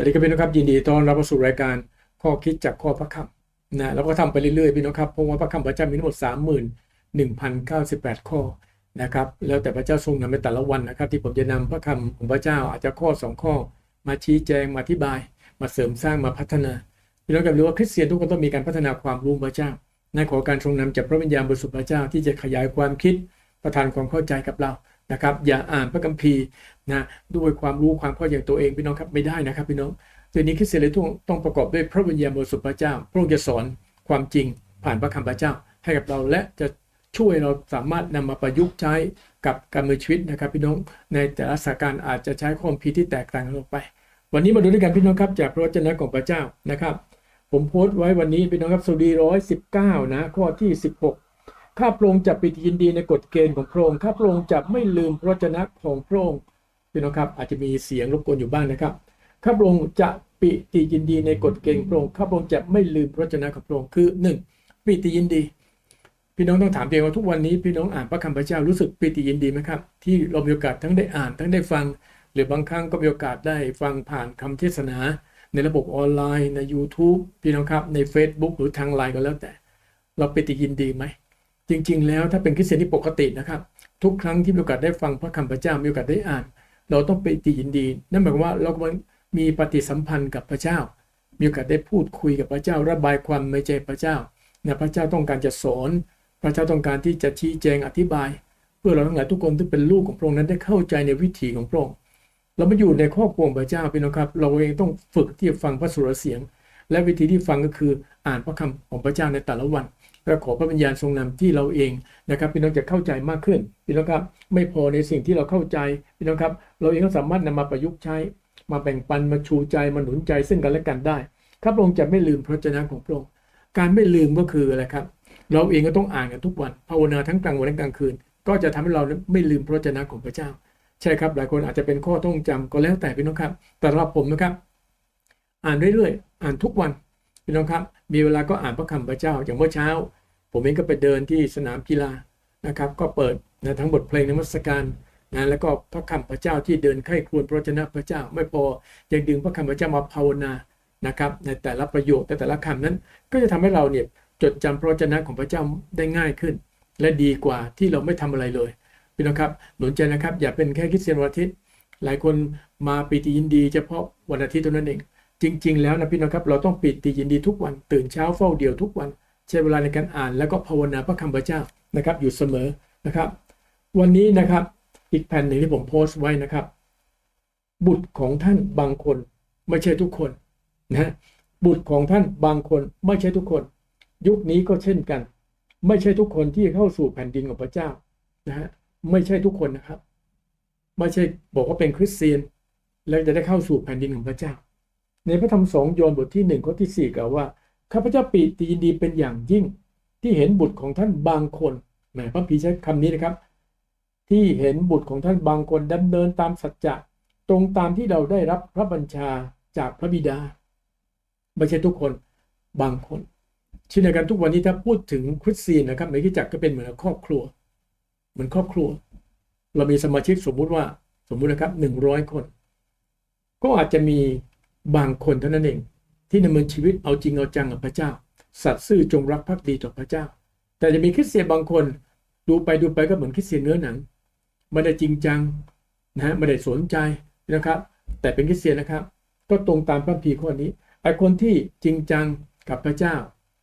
วัสดีครับพี่น้องครับยินดีต้อนรับสู่รายการข้อคิดจากข้อพระคำนะแล้วก็ทำไปเรื่อยๆพี่น้องครับเพราะว่าพระคำพระเจ้ามีทั้งหมด 31,098 ข้อนะครับแล้วแต่พระเจ้าทรงนำในแต่ละวันนะครับ ที่ผมจะนำพระคำของพระเจ้าอาจจะข้อ 2 ข้อ มาชี้แจงมาอธิบาย มาเสริมสร้างมาพัฒนาพี่น้องกับรู้ว่าคริสเตียนทุกคนต้องมีการพัฒนาความรู้พระเจ้าในขอการทรงนำจากพระวิญญาณบริสุทธิ์พระเจ้าที่จะขยายความคิดประทานความเข้าใจกับเรา นะครับอย่าอ่านพระคัมภีร์นะด้วยความรู้ความเข้าใจตัวเองพี่น้องครับไม่ได้นะครับพี่น้องเดี๋ยวนี้คริสเตียนเลยต้องต้องประกอบด้วยพระวิญญาณบริสุทธิ์พระเจ้า พระองค์จะสอนความจริงผ่านพระคำพระเจ้าให้กับเราและจะช่วยเราสามารถนำมาประยุกต์ใช้กับการดำเนินชีวิตนะครับพี่น้องในแต่ละสถานการณ์อาจจะใช้ข้อมพีร์ที่แตกต่างกันออกไป วันนี้มาดูด้วยกันพี่น้องครับจากพระวจนะของพระเจ้านะครับ ผมโพสต์ไว้วันนี้พี่น้องครับสุดีร้อยสิบเก้านะข้อที่สิบหก ข้าพระองค์จะปิติยินดีในกฎเกณฑ์ของพระองค์ข้าพระองค์จะไม่ลืมพระวจนะของพระองค์พี่น้องครับอาจจะมีเสียงรบกวนอยู่บ้างนะครับข้าพระองค์จะปิติยินดีในกฎเกณฑ์พระองค์ข้าพระองค์จะไม่ลืมพระวจนะของพระองค์คือหนึ่งปิติยินดี พี่น้องต้องถามตัวเองว่าทุกวันนี้พี่น้องอ่านพระคำพระเจ้ารู้สึกปิติยินดีไหมครับ ที่เรามีโอกาสทั้งได้อ่านทั้งได้ฟัง หรือบางครั้งก็มีโอกาสได้ฟังผ่านคำเทศนา ในระบบออนไลน์ใน YouTube พี่น้องครับใน Facebook หรือทางไลน์ก็แล้วแต่ เราปิติยินดีไหม จริง ๆ แล้วถ้าเป็นคริสเตียนที่ปกตินะครับ ทุกครั้งที่มีโอกาสได้ฟังพระคำพระเจ้ามีโอกาสได้อ่าน เราต้องไปติยินดี นั่นหมายความว่าเรากำลังมีปฏิสัมพันธ์กับพระเจ้า มีโอกาสได้พูดคุยกับพระเจ้า ระบายความในใจพระเจ้านะพระเจ้าต้องการจะสอน พระเจ้าต้องการที่จะชี้แจงอธิบาย เพื่อเราทั้งหลายทุกคนที่เป็นลูกของพระองค์นั้นได้เข้าใจในวิถีของพระองค์เรามาอยู่ในครอบครัวพระเจ้าพี่น้องครับ เราเองต้องฝึกที่จะฟังพระสุรเสียง และวิธีที่ฟังก็คืออ่านพระคำของพระเจ้าในแต่ละวัน ก็ขอพระวิญญาณทรงนำที่เราเองนะครับพี่น้องจะเข้าใจมากขึ้นพี่น้องครับไม่พอในสิ่งที่เราเข้าใจพี่น้องครับเราเองก็สามารถนำมาประยุกต์ใช้ มาแบ่งปันมาชูใจมาหนุนใจซึ่งกันและกันได้ครับพระองค์จะไม่ลืมพระเจ้าของพระองค์การไม่ลืมก็คืออะไรครับ เราเองก็ต้องอ่านกันทุกวันภาวนาทั้งกลางวันและกลางคืน ก็จะทำให้เราไม่ลืมพระเจ้าของพระเจ้า ใช่ครับหลายคนอาจจะเป็นข้อต้องจำก็แล้วแต่พี่น้องครับ แต่สำหรับผมนะครับ อ่านเรื่อยๆ อ่านทุกวันพี่น้องครับ มีเวลาก็อ่านพระคำพระเจ้าอย่างเมื่อเช้า ผมเองก็ไปเดินที่สนามกีฬานะครับ ก็เปิดนะทั้งบทเพลงนมัสการนะแล้วก็พระคำพระเจ้าที่เดินไข้ครวญพระเจ้าพระเจ้า ไม่พอยังดึงพระคำพระเจ้ามาภาวนานะครับในแต่ละประโยคแต่แต่ละคำนั้น ก็จะทำให้เราเนี่ยจดจำพระวจนะของพระเจ้าได้ง่ายขึ้น และดีกว่าที่เราไม่ทำอะไรเลยพี่น้องครับหนุนใจนะครับ อย่าเป็นแค่คริสเตียนวันอาทิตย์ หลายคนมาปีติยินดีเฉพาะวันอาทิตย์เท่านั้นเอง จริง ๆ แล้วนะพี่น้องครับเราต้องปีติยินดีทุกวันตื่นเช้าเฝ้าเดียวทุกวัน ใช้เวลาในการอ่านแล้วก็ภาวนาพระคำพระเจ้านะครับ อยู่เสมอนะครับ วันนี้นะครับอีกแผ่นหนึ่งที่ผมโพสต์ไว้นะครับ บุตรของท่านบางคนไม่ใช่ทุกคนนะบุตรของท่านบางคนไม่ใช่ทุกคน ยุคนี้ก็เช่นกัน ไม่ใช่ทุกคนที่เข้าสู่แผ่นดินของพระเจ้านะฮะไม่ใช่ทุกคนนะครับ ไม่ใช่บอกว่าเป็นคริสเตียน แล้วจะได้เข้าสู่แผ่นดินของพระเจ้า ในพระธรรมสองโยนบทที่หนึ่งข้อที่สี่กล่าวว่า ข้าพเจ้าปีติยินดีเป็นอย่างยิ่ง ที่เห็นบุตรของท่านบางคนแหมพระพีใช้คำนี้นะครับ ที่เห็นบุตรของท่านบางคนดำเนินตามสัจจะตรงตามที่เราได้รับพระบัญชาจากพระบิดาไม่ใช่ทุกคนบางคนเช่นเดียวกันทุกวันนี้ถ้าพูดถึงคริสเตียนนะครับในที่จักก็เป็นเหมือนครอบครัว เหมือนครอบครัว เรามีสมาชิกสมมุติว่าสมมุตินะครับหนึ่งร้อยคน ก็อาจจะมีบางคนเท่านั้นเอง ที่ดำเนินชีวิตเอาจริงเอาจังกับพระเจ้า สัตย์ซื่อจงรักภักดีต่อพระเจ้า แต่จะมีคริสเตียนบางคนดูไปดูไปก็เหมือนคริสเตียนเนื้อหนังไม่ได้จริงจังนะฮะไม่ได้สนใจนะครับ แต่เป็นคริสเตียนนะครับ ก็ตรงตามพระพีข้อนี้ไอ้คนที่จริงจังกับพระเจ้า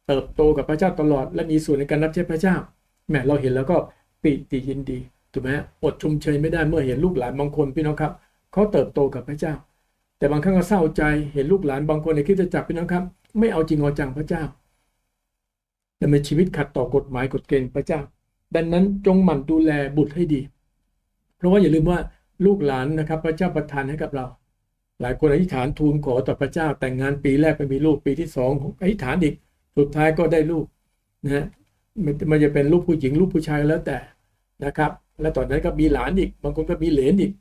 เติบโตกับพระเจ้าตลอด และมีส่วนในการรับใช้พระเจ้าแหมเราเห็นแล้วก็ปิติยินดีถูกไหมอดชมเชยไม่ได้เมื่อเห็นลูกหลานบางคนพี่น้องครับเขาเติบโตกับพระเจ้า แต่บางครั้งก็เศร้าใจเห็นลูกหลานบางคนในคริสตจักรพี่น้องครับ ไม่เอาจริงเอาจังพระเจ้าดำเนินชีวิตขัดต่อกฎหมายกฎเกณฑ์พระเจ้า ดังนั้นจงหมั่นดูแลบุตรให้ดี เพราะว่าอย่าลืมว่าลูกหลานนะครับ พระเจ้าประทานให้กับเรา หลายคนอธิษฐานทูลขอต่อพระเจ้า แต่งงานปีแรกไปมีลูกปีที่สองอธิษฐานอีกสุดท้ายก็ได้ลูกนะฮะมันจะเป็นลูกผู้หญิงลูกผู้ชายแล้วแต่นะครับ และตอนนั้นก็มีหลานอีก บางคนก็มีเหลนอีก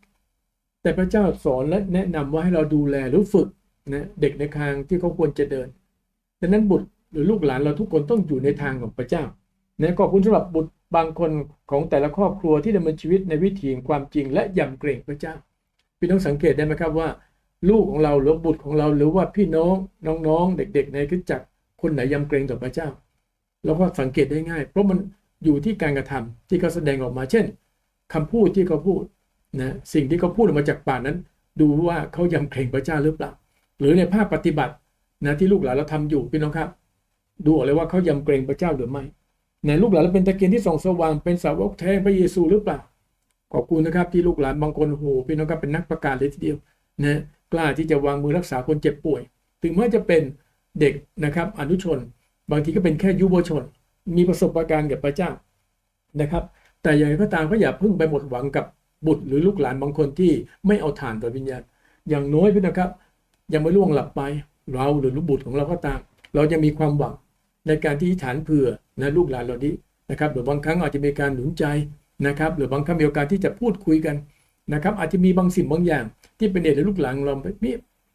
แต่พระเจ้าสอนและแนะนำว่าให้เราดูแลหรือฝึกนะเด็กในทางที่เขาควรจะเดินดังนั้นบุตรหรือลูกหลานเราทุกคนต้องอยู่ในทางของพระเจ้านะขอบคุณสำหรับบุตรบางคนของแต่ละครอบครัวที่ดำเนินชีวิตในวิถีความจริงและยำเกรงพระเจ้า พี่ต้องสังเกตได้ไหมครับว่า ลูกของเราหรือบุตรของเราหรือว่าพี่น้องน้องๆ เด็ก ๆ ในคริสตจักรคนไหนยำเกรงต่อพระเจ้าเราก็สังเกตได้ง่าย เพราะมันอยู่ที่การกระทำที่เขาแสดงออกมาเช่นคำพูดที่เขาพูด นะสิ่งที่เขาพูดออกมาจากปากนั้น ดูว่าเขายำเกรงพระเจ้าหรือเปล่า หรือในภาคปฏิบัตินะที่ลูกหลานเราทำอยู่พี่น้องครับ ดูออกเลยว่าเขายำเกรงพระเจ้าหรือไม่ในลูกหลานเราเป็นตะเกียงที่ส่องสว่างเป็นสาวกแท้พระเยซูหรือเปล่าขอบคุณนะครับที่ลูกหลานบางคนโหพี่น้องครับเป็นนักประกาศเลยทีเดียวนะกล้าที่จะวางมือรักษาคนเจ็บป่วย ถึงแม้จะเป็นเด็กนะครับอนุชน บางทีก็เป็นแค่ยุวชน มีประสบการณ์กับพระเจ้านะครับ แต่อย่างไรก็ตามก็อย่าเพิ่งไปหมดหวังกับ บุตรหรือลูกหลานบางคนที่ไม่เอาฐานต่อวิญญาณ อย่างน้อยพี่นะครับ ยังไม่ล่วงหลับไป เราหรือลูกบุตรของเราก็ตาม เราจะมีความหวังในการที่ฐานเผื่อนะลูกหลานเรานี้นะครับหรือบางครั้งอาจจะมีการหนุนใจนะครับ หรือบางครั้งมีโอกาสที่จะพูดคุยกันนะครับ อาจจะมีบางสิ่งบางอย่าง ที่เป็นเหตุให้ลูกหลานเราไม่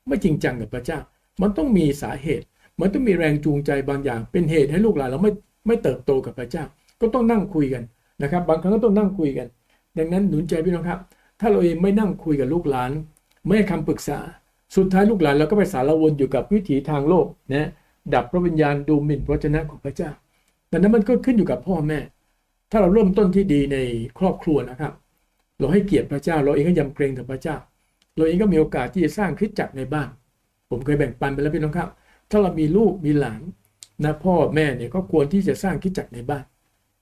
ไม่จริงจังกับพระเจ้า มันต้องมีสาเหตุ มันต้องมีแรงจูงใจบางอย่าง เป็นเหตุให้ลูกหลานเราไม่ไม่เติบโตกับพระเจ้า ก็ต้องนั่งคุยกันนะครับ บางครั้งก็ต้องนั่งคุยกัน ดังนั้นหนุนใจพี่น้องครับ ถ้าเราเองไม่นั่งคุยกับลูกหลาน ไม่ให้คำปรึกษา สุดท้ายลูกหลานเราก็ไปสารวนอยู่กับวิถีทางโลกนะดับพระวิญญาณดูหมิ่นพระชนะของพระเจ้าดังนั้นมันก็ขึ้นอยู่กับพ่อแม่ ถ้าเราเริ่มต้นที่ดีในครอบครัวนะครับ เราให้เกียรติพระเจ้า เราเองก็ยำเกรงต่อพระเจ้า เราเองก็มีโอกาสที่จะสร้างคริสตจักรในบ้าน ผมเคยแบ่งปันไปแล้วพี่น้องครับ ถ้าเรามีลูกมีหลานนะพ่อแม่เนี่ยก็ควรที่จะสร้างคริสตจักรในบ้าน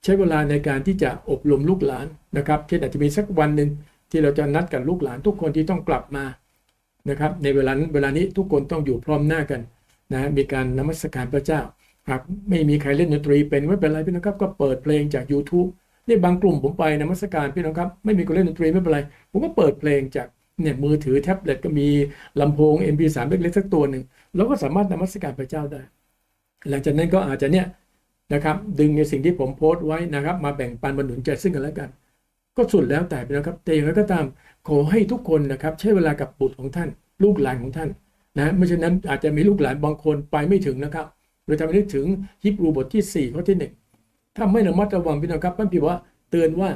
ใช้เวลาในการที่จะอบรมลูกหลานนะครับเช่นอาจจะมีสักวันหนึ่งที่เราจะนัดกับลูกหลานทุกคนที่ต้องกลับมานะครับในเวลานั้นเวลานี้ทุกคนต้องอยู่พร้อมหน้ากันนะมีการนมัสการพระเจ้า หากไม่มีใครเล่นดนตรีเป็นไม่เป็นไรพี่น้องครับก็เปิดเพลงจาก YouTube นี่บางกลุ่มผมไปนมัสการพี่น้องครับไม่มีคนเล่นดนตรีไม่เป็นไรผมก็เปิดเพลงจากเนี่ยมือถือแท็บเล็ตก็มีลำโพง MP3 เล็กๆสักตัวหนึ่งเราก็สามารถนมัสการพระเจ้าได้ หลังจากนั้นก็อาจจะเนี่ย นะครับดึงในสิ่งที่ผมโพสต์ไว้นะครับ มาแบ่งปันมาหนุนใจซึ่งกันและกัน ก็สุดแล้วแต่น้องครับ แต่อย่างไรก็ตามขอให้ทุกคนนะครับ ใช้เวลากับบุตรของท่าน ลูกหลานของท่านนะไม่เช่นนั้นอาจจะมีลูกหลานบางคนไปไม่ถึงนะครับโดยทำให้นึกถึงฮิบรูบทที่4ข้อที่1ถ้าไม่ระมัดระวังพี่น้องครับพระพิว่าเตือนว่า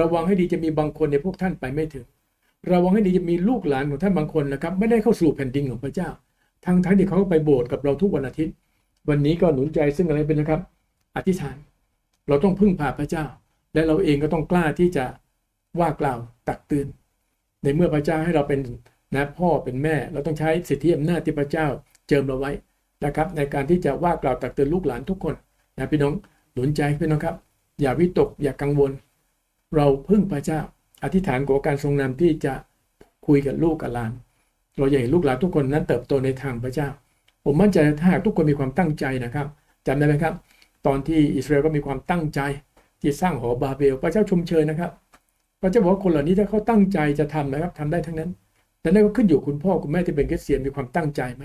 ระวังให้ดีจะมีบางคนในพวกท่านไปไม่ถึง ระวังให้ดีจะมีลูกหลานของท่านบางคนนะครับ ไม่ได้เข้าสู่แผ่นดินของพระเจ้าทางทั้งที่เขาไปโบสถ์กับเราทุกวันอาทิตย์ วันนี้ก็หนุนใจซึ่งอะไรเป็นนะครับ อธิษฐาน เราต้องพึ่งพาพระเจ้า และเราเองก็ต้องกล้าที่จะว่ากล่าวตักเตือน ในเมื่อพระเจ้าให้เราเป็นนะพ่อเป็นแม่ เราต้องใช้สิทธิอำนาจที่พระเจ้าเจิมเราไว้นะครับในการที่จะว่ากล่าวตักเตือนลูกหลานทุกคนนะพี่น้องหนุนใจพี่น้องครับ อย่าวิตกอย่ากังวล เราพึ่งพระเจ้า อธิษฐานขอการทรงนำที่จะคุยกับลูกกับหลาน เราอยากเห็นลูกหลานทุกคนนั้นเติบโตในทางพระเจ้า ผมมั่นใจถ้าทุกคนมีความตั้งใจนะครับจำได้ไหมครับ ตอนที่อิสราเอลก็มีความตั้งใจที่สร้างหอบาเบลพระเจ้าชมเชยนะครับพระเจ้าบอกว่าคนเหล่านี้ถ้าเขาตั้งใจจะทำนะครับทำได้ทั้งนั้น แต่นั่นก็ขึ้นอยู่คุณพ่อคุณแม่ที่เป็นคริสเตียนมีความตั้งใจไหม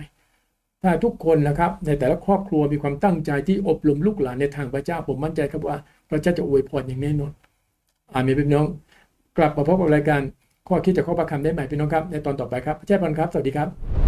ถ้าทุกคนนะครับในแต่ละครอบครัวมีความตั้งใจที่อบรมลูกหลานในทางพระเจ้าผมมั่นใจครับว่าพระเจ้าจะอวยพรอย่างแน่นอนอาเมนพี่น้อง กลับมาพบกับรายการข้อคิดจากข้อประคำได้ใหม่พี่น้องครับ ในตอนต่อไปครับพระเจ้าพรครับ สวัสดีครับ